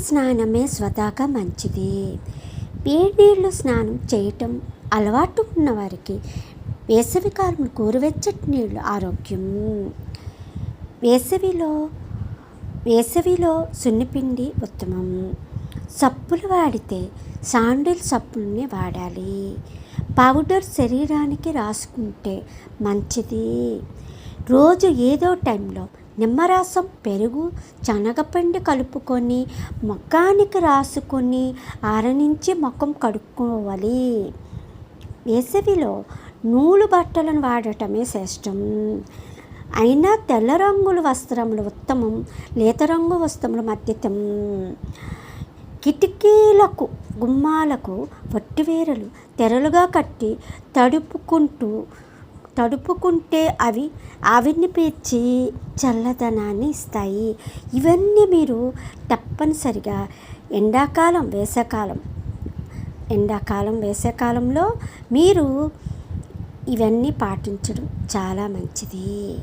స్నానమే స్వతహాగా మంచిది. వేడినీళ్ళు స్నానం చేయటం అలవాటు ఉన్నవారికి వేసవికాలం గోరువెచ్చటి నీళ్ళు ఆరోగ్యం. వేసవిలో వేసవిలో సున్నిపిండి ఉత్తమం. సప్పులు వాడితే సాండిల్ సప్పుల్ని వాడాలి. పౌడర్ శరీరానికి రాసుకుంటే మంచిది. రోజు ఏదో టైంలో నిమ్మరసం పెరుగు శనగపిండి కలుపుకొని ముఖానికి రాసుకొని ఆరనించి ముఖం కడుక్కోవాలి. వేసవిలో నూలు బట్టలను వాడటమే శ్రేష్టం. అయినా తెల్ల రంగుల వస్త్రములు ఉత్తమం లేత రంగు వస్త్రములు మధ్యతం కిటికీలకు గుమ్మాలకు వట్టివేరలు తెరలుగా కట్టి తడుపుకుంటూ తడుపుకుంటే అవి ఆవిరిని పీల్చి చల్లదనాన్ని ఇస్తాయి. ఇవన్నీ మీరు తప్పనిసరిగా ఎండాకాలం వేసవకాలం ఎండాకాలం వేసవకాలంలో మీరు ఇవన్నీ పాటించడం చాలా మంచిది.